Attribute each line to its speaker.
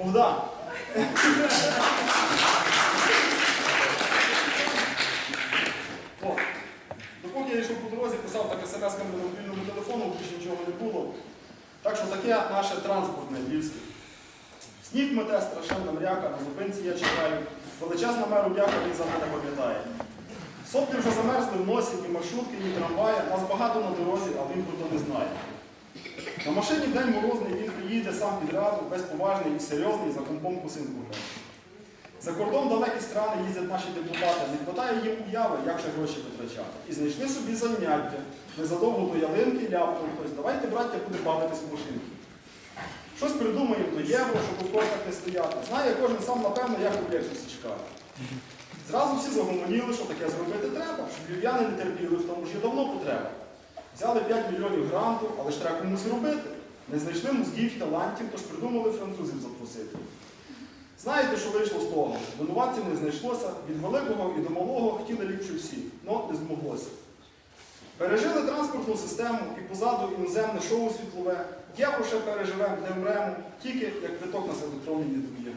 Speaker 1: Богдан. Допоки я йшов по дорозі, писав так смс на мобільному телефону, більше нічого не було. Так що таке наше транспортне львівське. Сніг мете, страшенна мряка, на зупинці я чекаю. Величезна меру дяка, він за мене пам'ятає. Соплі вже замерзли в носі, ні маршрутки, ні трамваї. Нас багато на дорозі, а він про то не знає. На машині день морозний, він приїде сам підразу, безповажний і серйозний, за компом косинку грає. За кордон далекі страни їздять наші депутати, не хватає їм уяви, як же гроші витрачати. І знайшли собі заняття. Незадовго до ялинки ляпнув хтось. Давайте, браття, буде бавитись в машинки. Щось придумаємо до євро, щоб у кошках не стояти. Знає кожен сам, напевно, як у Лексусі. Зразу всі загомоніли, що таке зробити треба, щоб львів'яни не терпіли, в тому є давно потреба. Взяли 5 мільйонів гранту, але ж треба комусь робити. Не знайшли мозгів, талантів, тож придумали французів запросити. Знаєте, що вийшло з того? Винуватців не знайшлося, від великого і до малого хотіли ліпше всі, але не змоглося. Пережили транспортну систему і позаду іноземне шоу світлове. Євро ще переживемо, де вмремо, тільки як квиток нас електронний не доб'є.